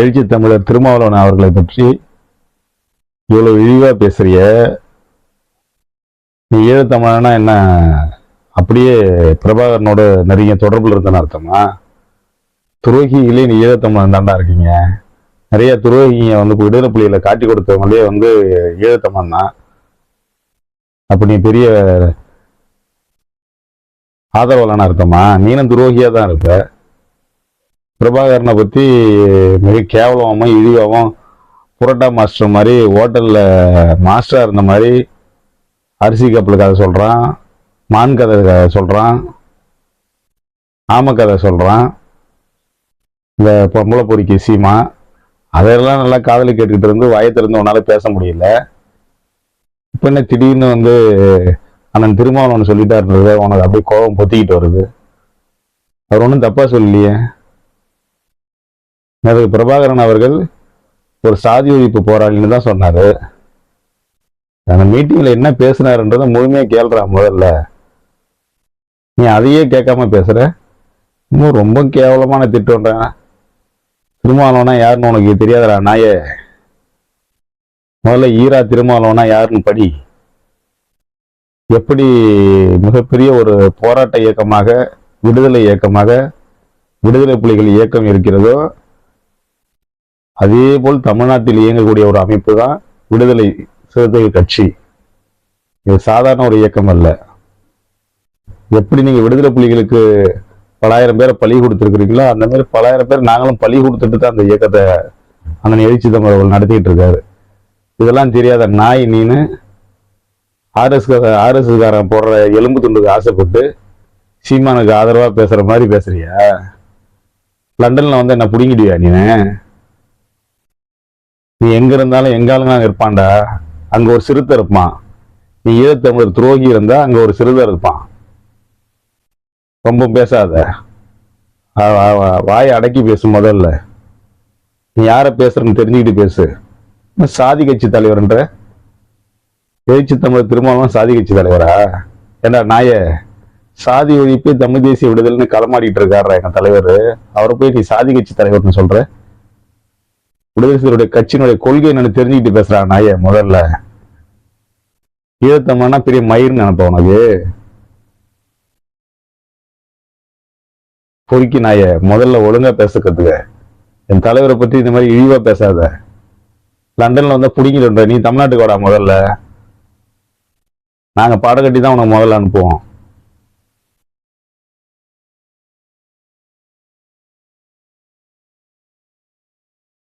எழுச்சி தமிழர் திருமாவளவன் அவர்களை பற்றி இவ்வளவு இழிவா பேசுறிய. நீ ஈழத்தமிழனா என்ன? அப்படியே பிரபாகரனோட நிறைய தொடர்பில் இருந்தன்னு அர்த்தமா? துரோகிகளே நீ ஈழத்தமிழன் தாண்டா இருக்கீங்க. நிறைய துரோகிங்க வந்து விடுதலை புலிகளை காட்டி கொடுத்தவங்களே வந்து ஈழத்தமிழன் தான். அப்படி நீ பெரிய ஆதரவாளனா அர்த்தமா? நீனும் துரோகியா தான் இருப்ப. பிரபாகரனை பற்றி மிக கேவலமாவும் இழிவாகவும் புரோட்டா மாஸ்டர் மாதிரி ஹோட்டலில் மாஸ்டராக இருந்த மாதிரி அரிசி கப்பல் கதை சொல்கிறான் மான் கதை கதை சொல்கிறான் ஆம கதை சொல்கிறான் இந்த பொம்பளை பொறிக்கு சீமா அதெல்லாம் நல்லா காதலி கேட்டுக்கிட்டு இருந்து வாயை உன்னால் பேச முடியல. இப்போ என்ன திடீர்னு வந்து அண்ணன் திருமாவளவன் சொல்லிட்டாருன்றது உனக்கு அப்படியே கோபம் பொத்திக்கிட்டு வருது. அவர் ஒன்றும் தப்பாக சொல்லலையே. அதுக்கு பிரபாகரன் அவர்கள் ஒரு சாதி ஒழிப்பு போராளின்னு தான் சொன்னார். அந்த மீட்டிங்கில் என்ன பேசினாருன்றத முழுமையாக கேள்றா முதல்ல. நீ அதையே கேட்காம பேசுகிற இன்னும் ரொம்ப கேவலமான திட்டம்ன்றேன் திருமாவளவனா யாருன்னு உனக்கு தெரியாதடா நாயே. முதல்ல ஈரா திருமாவளவனா யாருன்னு படி. எப்படி மிகப்பெரிய ஒரு போராட்ட இயக்கமாக விடுதலை இயக்கமாக விடுதலை புலிகள் இயக்கம் இருக்கிறதோ அதே போல் தமிழ்நாட்டில் இயங்கக்கூடிய ஒரு அமைப்பு தான் விடுதலை சிறுத்தைகள் கட்சி. இது சாதாரண ஒரு இயக்கம் அல்ல. எப்படி நீங்கள் விடுதலை புலிகளுக்கு பலாயிரம் பேரை பழி கொடுத்துருக்குறீங்களோ அந்த மாதிரி பலாயிரம் பேர் நாங்களும் பழி கொடுத்துட்டு தான் அந்த இயக்கத்தை அண்ணன் எழுச்சி சிதம்பரம் அவர்கள் நடத்திக்கிட்டு இருக்காரு. இதெல்லாம் தெரியாத நாய் நீனு ஆர்எஸ் ஆர்எஸ்காரன் போடுற எலும்பு துண்டுக்கு ஆசைப்பட்டு சீமானுக்கு ஆதரவாக பேசுகிற மாதிரி பேசுறியா? லண்டனில் வந்து என்ன பிடிங்கிடுவியா நீனு? நீ எங்க இருந்தாலும் எங்காலும் நாங்கள் இருப்பான்டா. அங்க ஒரு சிறுத்தை இருப்பான். நீ ஈழத்தமிழர் துரோகி இருந்தா அங்க ஒரு சிறுத்தை இருப்பான். ரொம்ப பேசாத. வாயை அடக்கி பேசு முதல்ல. நீ யார பேசுறன்னு தெரிஞ்சுக்கிட்டு பேசு. சாதி கட்சி தலைவர்ன்ற? எழுச்சி தமிழர் திருமாவளவன் சாதி கட்சி தலைவரா? ஏண்டா நாயே சாதி ஒழிப்பு தமிழ் தேசிய விடுதலைன்னு களமாடிட்டு இருக்காரு எங்க தலைவர். அவரை போய் நீ சாதி கட்சி தலைவர்னு சொல்ற? விடுதலை கட்சியினுடைய கொள்கை என்னன்னு தெரிஞ்சுக்கிட்டு பேசுறான் நாய முதல்ல. ஈழத்தமிழ்னா பெரிய மயிர்னு நினைப்ப உனக்கு? பொறுக்கி நாய முதல்ல ஒழுங்கா பேச என் தலைவரை பத்தி இந்த மாதிரி இழிவா பேசாத. லண்டன்ல வந்தா புடிங்கிட்டு நீ தமிழ்நாட்டுக்கு வாடா முதல்ல. நாங்க பாடம் கட்டி தான் உனக்கு முதல்ல அனுப்புவோம்.